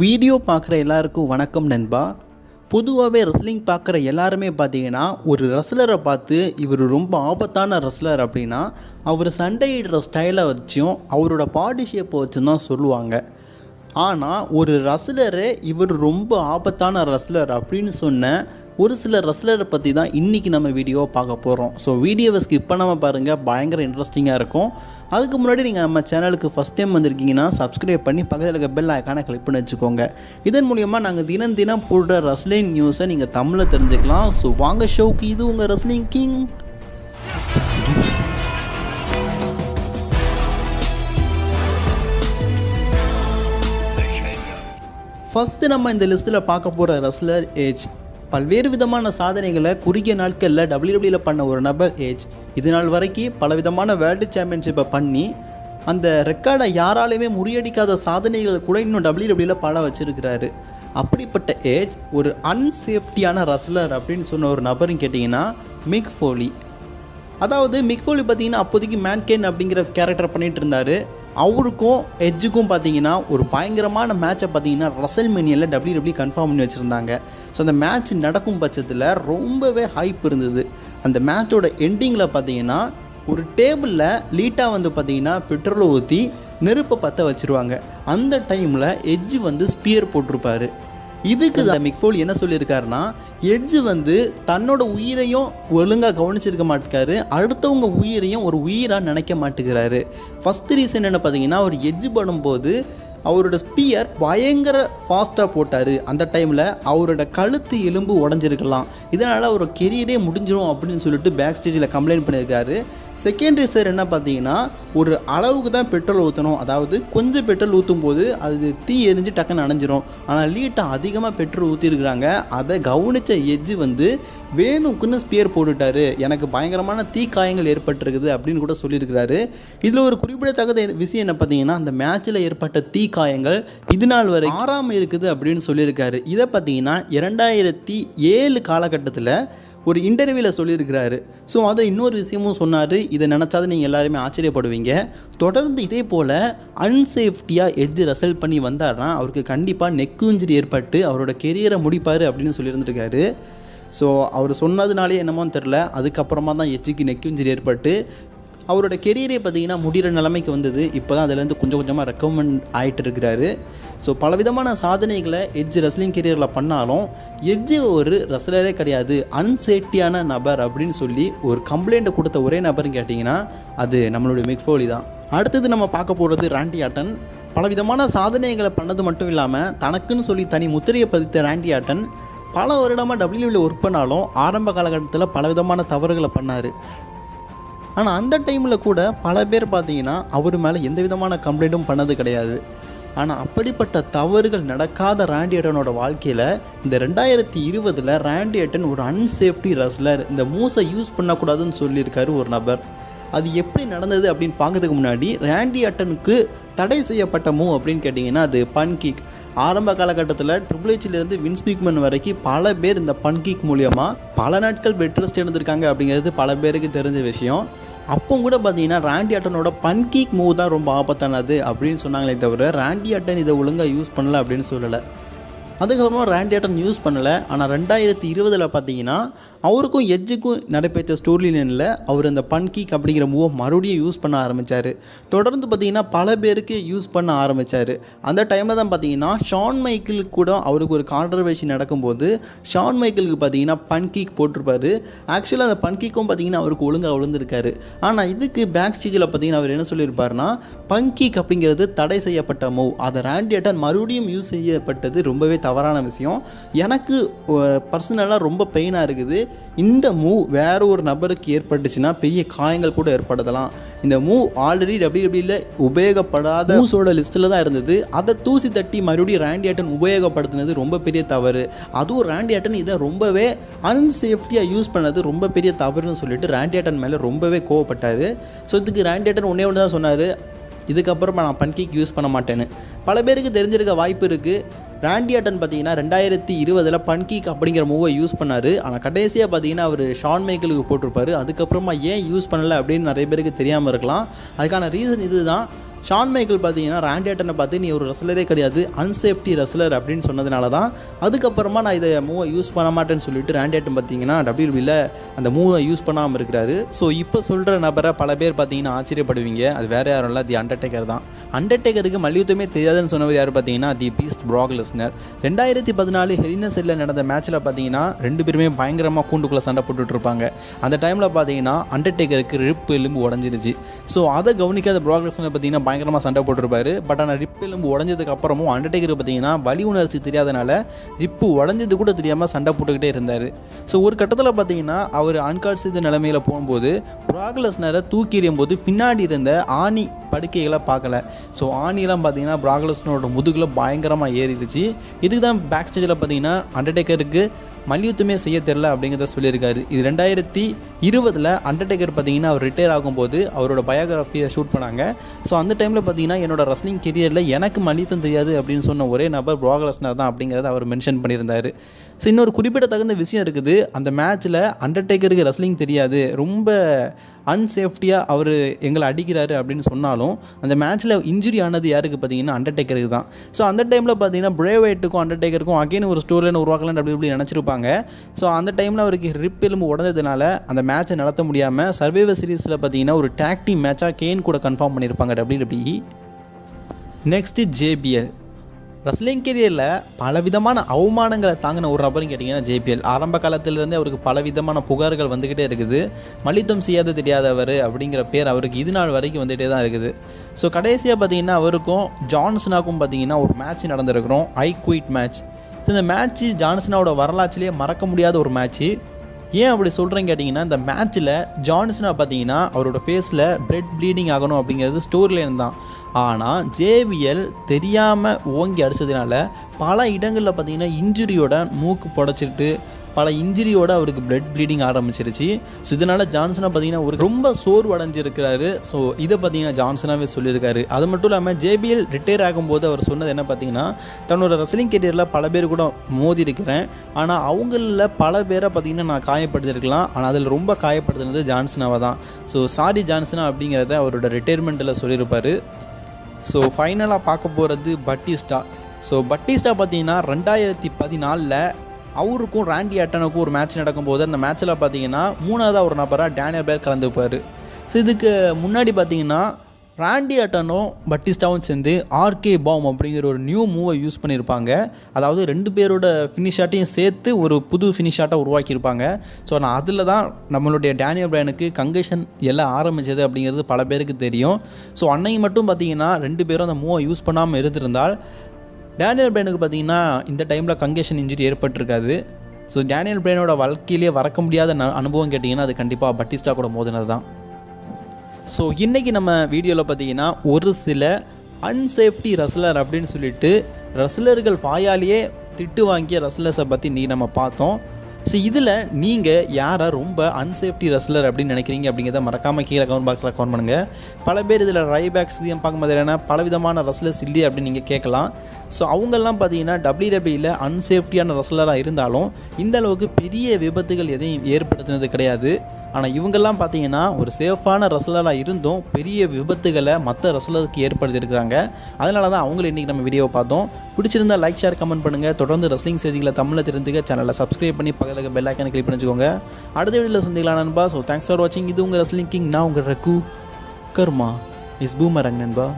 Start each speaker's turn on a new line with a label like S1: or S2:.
S1: Video பார்க்குற எல்லாருக்கும் வணக்கம் நண்பா. பொதுவாகவே ரெஸ்லிங் பார்க்குற எல்லாருமே பார்த்தீங்கன்னா ஒரு ரெஸ்லரை பார்த்து இவர் ரொம்ப ஆபத்தான ரெஸ்லர் அப்படின்னா அவர் சண்டையிடுற ஸ்டைலை வச்சும் அவரோட பாடி ஷேப்பை வச்சும் தான் சொல்லுவாங்க. ஆனால் ஒரு ரஸ்லரு இவர் ரொம்ப ஆபத்தான ரஸ்லர் அப்படின்னு சொன்ன ஒரு சில ரஸ்லரை பற்றி தான் இன்றைக்கி நம்ம வீடியோவை பார்க்க போகிறோம் ஸோ வீடியோவை ஸ்கிப் பண்ணாமல் பாருங்கள் பயங்கர இன்ட்ரெஸ்டிங்காக இருக்கும். அதுக்கு முன்னாடி நீங்கள் நம்ம சேனலுக்கு ஃபஸ்ட் டைம் வந்திருக்கீங்கன்னா சப்ஸ்கிரைப் பண்ணி பக்கத்தில் இருக்க பெல் ஐக்கானை கிளிக் பண்ணி வச்சுக்கோங்க. இதன் மூலியமாக நாங்கள் தினம் தினம் போடுற ரஸ்லிங் நியூஸை நீங்கள் தமிழில் தெரிஞ்சுக்கலாம். ஸோ வாங்க ஷோக்கு இது உங்கள் ரஸ்லிங் கிங் ஃபஸ்ட்டு நம்ம இந்த லிஸ்ட்டில் பார்க்க போகிற ரெஸ்லர் ஏஜ் பல்வேறு விதமான சாதனைகளை குறுகிய நாட்களில் டபிள்யூடபிள்யூவில் பண்ண ஒரு நபர் ஏஜ். இது நாள் வரைக்கும் பல விதமான வேர்ல்டு சாம்பியன்ஷிப்பை பண்ணி அந்த ரெக்கார்டை யாராலையுமே முறியடிக்காத சாதனைகளை கூட இன்னும் டபிள்யூடபிள்யூவில் பல வச்சுருக்கிறாரு. அப்படிப்பட்ட ஏஜ் ஒரு அன்சேஃப்டியான ரஸ்லர் அப்படின்னு சொன்ன ஒரு நபர்னு கேட்டிங்கன்னா மிக் ஃபோலி அதாவது மிக்ஃபோலி பார்த்தீங்கன்னா அப்போதைக்கு மேன்கேன் அப்படிங்கிற கேரக்டர் பண்ணிகிட்டு இருந்தார். அவருக்கும் எட்ஜுக்கும் பார்த்தீங்கன்னா ஒரு பயங்கரமான மேட்சை பார்த்தீங்கன்னா ரசல் மேனியில் டபிள்யூ டபிள்யூ கன்ஃபார்ம் பண்ணி வச்சுருந்தாங்க. ஸோ அந்த மேட்ச் நடக்கும் பட்சத்தில் ரொம்பவே ஹைப் இருந்தது. அந்த மேட்சோட எண்டிங்கில் பார்த்தீங்கன்னா ஒரு டேபிளில் லீட்டாக வந்து பார்த்தீங்கன்னா பெட்ரோலை ஊற்றி நெருப்பை பற்ற வச்சுருவாங்க. அந்த டைமில் எஜ்ஜு வந்து ஸ்பியர் போட்டிருப்பாரு. இதுக்கு தான் மிக்ஃபோல் என்ன சொல்லியிருக்காருன்னா எட்ஜு வந்து தன்னோட உயிரையும் ஒழுங்காக கவனிச்சிருக்க மாட்டேக்காரு அடுத்தவங்க உயிரையும் ஒரு உயிராக நினைக்க மாட்டேங்கிறாரு ஃபஸ்ட் ரீசன் என்ன பார்த்தீங்கன்னா அவர் எட்ஜு படும்போது அவரோட ஸ்பியர் பயங்கர ஃபாஸ்ட்டாக போட்டார். அந்த டைமில் அவரோட கழுத்து எலும்பு உடஞ்சிருக்கலாம். இதனால் அவரோட கெரியரே முடிஞ்சிடும் அப்படின்னு சொல்லிட்டு பேக் ஸ்டேஜில் கம்ப்ளைண்ட் பண்ணியிருக்காரு. செகண்டரி சார் என்ன பார்த்தீங்கன்னா ஒரு அளவுக்கு தான் பெட்ரோல் ஊற்றணும் அதாவது கொஞ்சம் பெட்ரோல் ஊற்றும் போது அது தீ எரிஞ்சு டக்குன்னு அணைஞ்சிரும் ஆனால் லீட்டாக அதிகமாக பெட்ரோல் ஊற்றிருக்கிறாங்க அதை கவனித்த எஜ்ஜு வந்து வேணுக்குன்னு ஸ்பியர் போட்டுட்டாரு. எனக்கு பயங்கரமான தீ காயங்கள் ஏற்பட்டிருக்குது அப்படின்னு கூட சொல்லியிருக்கிறாரு. இதில் ஒரு குறிப்பிடத்தக்க விஷயம் என்ன பார்த்தீங்கன்னா அந்த மேட்ச்சில் ஏற்பட்ட தீ காயங்கள் இது நாள் வரை ஆறாமல் இருக்குது அப்படின்னு சொல்லியிருக்காரு. இதை பார்த்தீங்கன்னா இரண்டாயிரத்தி ஏழு காலகட்டத்தில் ஒரு இன்டர்வியூவில் சொல்லியிருக்கிறாரு. ஸோ அதை இன்னொரு விஷயமும் சொன்னார். இதை நினச்சாது நீங்கள் எல்லாருமே ஆச்சரியப்படுவீங்க. தொடர்ந்து இதே போல் அன்சேஃப்டியாக எஜ்ஜு ரசல் பண்ணி வந்தார்னா அவருக்கு கண்டிப்பாக நெக் இன்ஜுரி ஏற்பட்டு அவரோட கெரியரை முடிப்பார் அப்படின்னு சொல்லியிருந்திருக்காரு. ஸோ அவர் சொன்னதுனாலே என்னமோன்னு தெரில அதுக்கப்புறமா தான் எட்ஜுக்கு நெக் இன்ஜுரி ஏற்பட்டு அவரோட கெரியரே பார்த்தீங்கன்னா முடிகிற நிலைமைக்கு வந்தது. இப்போ தான் அதுலேருந்து கொஞ்சம் கொஞ்சமாக ரெக்கமெண்ட் ஆகிட்டு இருக்கிறாரு. ஸோ பலவிதமான சாதனைகளை எட்ஜ் ரெஸ்லிங் கெரியரில் பண்ணாலும் எட்ஜு ஒரு ரெஸ்லரே கிடையாது. அன்சேஃப்டியான நபர் அப்படின்னு சொல்லி ஒரு கம்ப்ளைண்ட்டை கொடுத்த ஒரே நபர்னு கேட்டிங்கன்னா அது நம்மளுடைய மிக்ஃபோலி தான். அடுத்தது நம்ம பார்க்க போகிறது ராண்டி ஆட்டன் பலவிதமான சாதனைகளை பண்ணது மட்டும் இல்லாமல் தனக்குன்னு சொல்லி தனி முத்திரையை பதித்த ராண்டி ஆட்டன் பல வருடமாக டபிள்யூவில் ஒர்க் பண்ணாலும் ஆரம்ப காலகட்டத்தில் பலவிதமான தவறுகளை பண்ணார். ஆனால் அந்த டைமில் கூட பல பேர் பார்த்தீங்கன்னா அவர் மேலே எந்த விதமான கம்ப்ளைண்ட்டும் பண்ணது கிடையாது. ஆனால் அப்படிப்பட்ட தவறுகள் நடக்காத ராண்டி அட்டனோட வாழ்க்கையில் இந்த ரெண்டாயிரத்தி இருபதில் ராண்டி அட்டன் ஒரு அன்சேஃப்டி ரஸ்லர் இந்த மூஸை யூஸ் பண்ணக்கூடாதுன்னு சொல்லியிருக்காரு ஒரு நபர். அது எப்படி நடந்தது அப்படின்னு பார்க்கறதுக்கு முன்னாடி ராண்டி அட்டனுக்கு தடை செய்யப்பட்ட மூவ் அப்படின்னு கேட்டிங்கன்னா அது பன் கிக் ஆரம்ப காலகட்டத்தில் ட்ரிபிள் ஹெச்லேருந்து வின்ஸ் வரைக்கும் பல பேர் இந்த பன் கிக் மூலியமாக பல நாட்கள் பெட் ரெஸ்ட் அப்படிங்கிறது பல பேருக்கு தெரிஞ்ச விஷயம். அப்போ கூட பார்த்தீங்கன்னா ராண்டி அட்டனோட பன்கீக் மூவ் தான் ரொம்ப ஆபத்தானது அப்படின்னு சொன்னாங்களே தவிர ராண்டி அட்டன் இதை ஒழுங்காக யூஸ் பண்ணல அப்படின்னு சொல்லலை. அதுக்கப்புறமா ராண்டி யூஸ் பண்ணலை. ஆனால் ரெண்டாயிரத்தி இருபதில் பார்த்தீங்கன்னா அவருக்கும் எஜ்ஜுக்கும் நடைபெற்ற ஸ்டோரி லைனில் அவர் அந்த பன்கீக் அப்படிங்கிற மூவை மறுபடியும் யூஸ் பண்ண ஆரம்பித்தார் தொடர்ந்து பார்த்தீங்கன்னா பல பேருக்கு யூஸ் பண்ண ஆரம்பித்தார் அந்த டைமில் தான் பார்த்தீங்கன்னா ஷான் மைக்கிளுக்கு கூட அவருக்கு ஒரு கான்ட்ரவர்சி நடக்கும்போது ஷான் மைக்கிளுக்கு பார்த்தீங்கன்னா பன்கீக் போட்டிருப்பார். ஆக்சுவலாக அந்த பன்கீக்கும் பார்த்தீங்கன்னா அவருக்கு ஒழுங்காக விழுந்திருக்காரு ஆனால் இதுக்கு பேக் ஸ்டேஜில் பார்த்தீங்கன்னா அவர் என்ன சொல்லியிருப்பாருன்னா பன்கீக் அப்படிங்கிறது தடை செய்யப்பட்ட மூவ் அதை ராண்டி மறுபடியும் யூஸ் செய்யப்பட்டது ரொம்பவே தவறான விஷயம். எனக்கு பர்சனலாக ரொம்ப பெயினாக இருக்குது. இந்த மூவ் வேறு ஒரு நபருக்கு ஏற்பட்டுச்சுன்னா பெரிய காயங்கள் கூட ஏற்படுத்தலாம் இந்த மூவ் ஆல்ரெடி டபிள்யூடபிள்யூல உபயோகப்படாத மூவ்ஸோட லிஸ்ட்டில் தான் இருந்தது. அதை தூசி தட்டி மறுபடியும் ரேண்டி ஆட்டன் உபயோகப்படுத்தினது ரொம்ப பெரிய தவறு. அதுவும் ரேண்டி ஆட்டன் இதை ரொம்பவே அன்சேஃப்டியாக யூஸ் பண்ணது ரொம்ப பெரிய தவறுன்னு சொல்லிட்டு ரேண்டி ஆட்டன் மேலே ரொம்பவே கோவப்பட்டார். ஸோ இதுக்கு ரேண்டி ஆட்டன் ஒன்றே ஒன்று தான் சொன்னார். இதுக்கப்புறம் நான் பன்கேக் யூஸ் பண்ண மாட்டேன்னு. பல பேருக்கு தெரிஞ்சிருக்க வாய்ப்பு இருக்குது ராண்டி ஆட்டன் பார்த்தீங்கன்னா ரெண்டாயிரத்தி இருபதில் பன்கீக் அப்படிங்கிற மூவை யூஸ் பண்ணார். ஆனால் கடைசியாக பார்த்தீங்கன்னா அவர் ஷான் மைக்கேலுக்கு போட்டிருப்பாரு. அதுக்கப்புறமா ஏன் யூஸ் பண்ணலை அப்படின்னு நிறைய பேருக்கு தெரியாமல் இருக்கலாம். அதுக்கான ரீசன் இதுதான். ஷான் மைக்கேல் பார்த்தீங்கன்னா ராண்டி பார்த்து நீ ஒரு ரெஸ்லரே கிடையாது அன்சேஃப்டி ரெஸ்லர் அப்படின்னு சொன்னதுனால தான் அதுக்கப்புறமா நான் இதை மூவை யூஸ் பண்ண மாட்டேன்னு சொல்லிட்டு ராண்டி பார்த்தீங்கன்னா டபிள்யூபியில் அந்த மூவை யூஸ் பண்ணாமல் இருக்கிறாரு. ஸோ இப்போ சொல்கிற நபரை பல பேர் பார்த்தீங்கன்னா ஆச்சரியப்படுவீங்க. அது வேறு யாரும் இல்லை தி அண்டர்டேக்கர் தான். அண்டர்டேக்கருக்கு மல்யுத்தமே தெரியாதுன்னு சொன்னவர் யார் பார்த்தீங்கன்னா தி பீஸ்ட் ப்ராக் லெஸ்னர் ரெண்டாயிரத்தி பதினாலு ஹெலினசெல்லில் நடந்த மேட்ச்சில் பார்த்தீங்கன்னா ரெண்டு பேருமே பயங்கரமாக கூண்டுக்குள்ளே சண்டை போட்டுட்டு இருப்பாங்க. அந்த டைமில் பார்த்தீங்கன்னா அண்டர்டேக்கருக்கு ரிப்பு எலும்பு உடஞ்சிருச்சு. ஸோ அதை கவனிக்காத ப்ராக் லெஸ்னர் பார்த்தீங்கன்னா பயங்கரமாக சண்டை போட்டிருப்பாரு. பட் ஆனால் ரிப் எலும்பு உடஞ்சதுக்கு அப்புறமும் அண்டர்டேக்கர் பார்த்தீங்கன்னா வலி உணர்ச்சி தெரியாதனால ரிப்பு உடஞ்சது கூட தெரியாமல் சண்டை போட்டுக்கிட்டே இருந்தார். ஸோ ஒரு கட்டத்தில் பார்த்தீங்கன்னா அவர் அன்கான்சியஸ் நிலைமையில் போகும்போது ப்ராக்லஸ்னரை தூக்கி எறியும் போது பின்னாடி இருந்த ஆணி படுக்கைகளை பார்க்கல. ஸோ ஆணிலாம் பார்த்தீங்கன்னா ப்ராக்லஸ்னோட முதுகில் பயங்கரமாக ஏறிடுச்சு. இதுக்கு தான் பேக் ஸ்டேஜில் பார்த்தீங்கன்னா அண்டர்டேக்கருக்கு மல்யுத்தமே செய்ய தெரில அப்படிங்கிறத சொல்லியிருக்காரு. இது ரெண்டாயிரத்தி இருபதில் அண்டர்டேக்கர் பார்த்தீங்கன்னா அவர் ரிட்டையர் ஆகும்போது அவரோட பயோகிராஃபியை ஷூட் பண்ணாங்க. ஸோ அந்த டைமில் பார்த்தீங்கன்னா என்னோட ரஸ்லிங் கெரியரில் எனக்கு மல்யுத்தம் தெரியாது அப்படின்னு சொன்ன ஒரே நபர் ப்ராக்லஸ்னர் தான் அப்படிங்கிறத அவர் மென்ஷன் பண்ணியிருந்தார். ஸோ இன்னொரு குறிப்பிடத்தகுந்த விஷயம் இருக்குது. அந்த மேட்ச்சில் அண்டர்டேக்கருக்கு ரஸ்லிங் தெரியாது. ரொம்ப அன்சேஃப்டியாக அவர் எங்களை அடிக்கிறாரு அப்படின்னு சொன்னாலும் அந்த மேட்ச்சில் இன்ஜுரி ஆனது யாருக்கு பார்த்தீங்கன்னா அண்டர்டேக்கருக்கு தான். ஸோ அந்த டைமில் பார்த்தீங்கன்னா பிரேவைட்டுக்கும் அண்டர்டேக்கருக்கும் அகைன் ஒரு ஸ்டோரியில் உருவாக்கலாம் அப்படி இப்படி நினச்சிருப்பாங்க. ஸோ அந்த டைமில் அவருக்கு ரிப் எலும்பு உடஞ்சதுனால அந்த மேட்ச்சை நடத்த முடியாமல் சர்வைவர் சீரிஸில் பார்த்தீங்கன்னா ஒரு டேக் மேட்சாக கேன் கூட கன்ஃபார்ம் பண்ணியிருப்பாங்க டபிள்யூடபிள்யூஇ நெக்ஸ்ட்டு ஜேபிஎல் ரஸ்லிங் கெரியரில் பலவிதமான அவமானங்களை தாங்கின ஒரு நபர்னு கேட்டிங்கன்னா ஜேபிஎல் ஆரம்ப காலத்திலேருந்தே அவருக்கு பலவிதமான புகார்கள் வந்துக்கிட்டே இருக்குது. மலித்தம் செய்யாத தெரியாதவர் அப்படிங்கிற பேர் அவருக்கு இது நாள் வரைக்கும் வந்துகிட்டே தான் இருக்குது. ஸோ கடைசியாக பார்த்தீங்கன்னா அவருக்கும் ஜான்சனாக்கும் பார்த்தீங்கன்னா ஒரு மேட்ச் நடந்திருக்கிறோம். ஐ குயிட் மேட்ச் ஸோ இந்த மேட்ச்சு ஜான்சனாவோட வரலாற்றிலேயே மறக்க முடியாத ஒரு மேட்ச்சு ஏன் அப்படி சொல்கிறேன்னு கேட்டிங்கன்னா இந்த மேட்ச்சில் ஜான்சனாக பார்த்தீங்கன்னா அவரோட ஃபேஸில் பிளட் ப்ளீடிங் ஆகணும் அப்படிங்கிறது ஸ்டோரிலேருந்து தான். ஆனால் ஜேவிஎல் தெரியாமல் ஓங்கி அடித்ததுனால பல இடங்களில் பார்த்தீங்கன்னா இன்ஜுரியோட மூக்கு புடச்சிட்டு பல இன்ஜுரியோட அவருக்கு பிளட் ப்ளீடிங் ஆரம்பிச்சிருச்சு. ஸோ இதனால் ஜான்சனை பார்த்தீங்கன்னா ஒரு ரொம்ப சோர்வு அடைஞ்சிருக்கிறாரு ஸோ இதை பார்த்தீங்கன்னா ஜான்சனாகவே சொல்லியிருக்காரு. அது மட்டும் இல்லாமல் ஜேபிஎல் ரிட்டையர் ஆகும்போது அவர் சொன்னது என்ன பார்த்தீங்கன்னா தன்னோட ரெஸ்லிங் கெரியரில் பல பேர் கூட மோதி இருக்கிறேன் ஆனால் அவங்களில் பல பேரை பார்த்தீங்கன்னா நான் காயப்படுத்திருக்கலாம். ஆனால் அதில் ரொம்ப காயப்படுத்தினது ஜான்சனாவை தான் ஸோ சாரி ஜான்சனா அப்படிங்கிறத அவரோட ரிட்டையர்மெண்ட்டில் சொல்லியிருப்பார். ஸோ ஃபைனலாக பார்க்க போகிறது பட்டிஸ்டா ஸோ பட்டிஸ்டா பார்த்தீங்கன்னா ரெண்டாயிரத்தி பதினாலில் அவருக்கும் ராண்டி அட்டனுக்கும் ஒரு மேட்ச் நடக்கும்போது அந்த மேட்ச்சில் பார்த்தீங்கன்னா மூணாவதாக ஒரு நபராக டேனியல் பேர் கலந்துப்பார் ஸோ இதுக்கு முன்னாடி பார்த்தீங்கன்னா ராண்டி அட்டனும் பட்டிஸ்டாவும் சேர்ந்து ஆர்கே பாம் அப்படிங்கிற ஒரு நியூ மூவை யூஸ் பண்ணியிருப்பாங்க. அதாவது ரெண்டு பேரோட ஃபினிஷாட்டையும் சேர்த்து ஒரு புது ஃபினிஷாட்டை உருவாக்கியிருப்பாங்க. ஸோ நான் அதில் தான் நம்மளுடைய டேனியல் பிரானுக்கு கங்கஷன் எல்லாம் ஆரம்பிச்சது அப்படிங்கிறது பல பேருக்கு தெரியும். ஸோ அன்னைக்கு மட்டும் பார்த்தீங்கன்னா ரெண்டு பேரும் அந்த மூவை யூஸ் பண்ணாமல் இருந்திருந்தால் டேனியல் பிரைனுக்கு பார்த்தீங்கன்னா இந்த டைமில் கங்கேஷன் இன்ஜுரி ஏற்பட்டிருக்காது. ஸோ டேனியல் பிரேனோட வாழ்க்கையிலே மறக்க முடியாத ந அனுபவம் கேட்டிங்கன்னா அது கண்டிப்பாக பட்டிஸ்டா கூட மோதினது தான் ஸோ இன்றைக்கி நம்ம வீடியோவில் பார்த்தீங்கன்னா ஒரு சில அன்சேஃப்டி ரஸ்லர் அப்படின்னு சொல்லிட்டு ரசலர்கள் வாயாலேயே திட்டு வாங்கிய ரசலர்ஸை பற்றி நீ நம்ம பார்த்தோம். ஸோ இதில் நீங்கள் யாரை ரொம்ப அன்சேஃப்டி ரஸ்லர் அப்படின்னு நினைக்கிறீங்க அப்படிங்கிறத மறக்காமல் கீழே கமெண்ட் பாக்ஸில் கமெண்ட் பண்ணுங்கள் பல பேர் இதில் ரைபேக்ஸ் இதையும் பார்க்கும்போது என்ன பலவிதமான ரெஸ்லர்ஸ் இல்லையே அப்படின்னு நீங்கள் கேட்கலாம். ஸோ அவங்கெல்லாம் பார்த்தீங்கன்னா டபிள்யூடபிள்யூவில் அன்சேஃப்டியான ரஸ்லராக இருந்தாலும் இந்த அளவுக்கு பெரிய விபத்துகள் எதையும் ஏற்படுத்தினது கிடையாது. ஆனால் இவங்கெல்லாம் பார்த்தீங்கன்னா ஒரு சேஃபான ரசலராக இருந்தும் பெரிய விபத்துகளை மற்ற ரசலருக்கு ஏற்படுத்தியிருக்கிறாங்க. அதனால தான் அவங்கள இன்றைக்கி நம்ம வீடியோவை பார்த்தோம். பிடிச்சிருந்தா லைக் ஷேர் கமெண்ட் பண்ணுங்கள் தொடர்ந்து ரஸ்லிங் செய்திகளை தமிழில் தெரிஞ்சுக்க சேனலை சப்ஸ்கிரைப் பண்ணி பக்கத்தில் பெல் ஐக்கானை கிளிக் பண்ணிச்சுக்கோங்க. அடுத்த வீடியோவில் சந்திக்கலாம் நண்பா. ஸோ தேங்க்ஸ் ஃபார் வாட்சிங் இது உங்கள் ரஸ்லிங் கிங் நான் உங்கள் ரகு. கர்மா இஸ் பூமரங் நண்பா.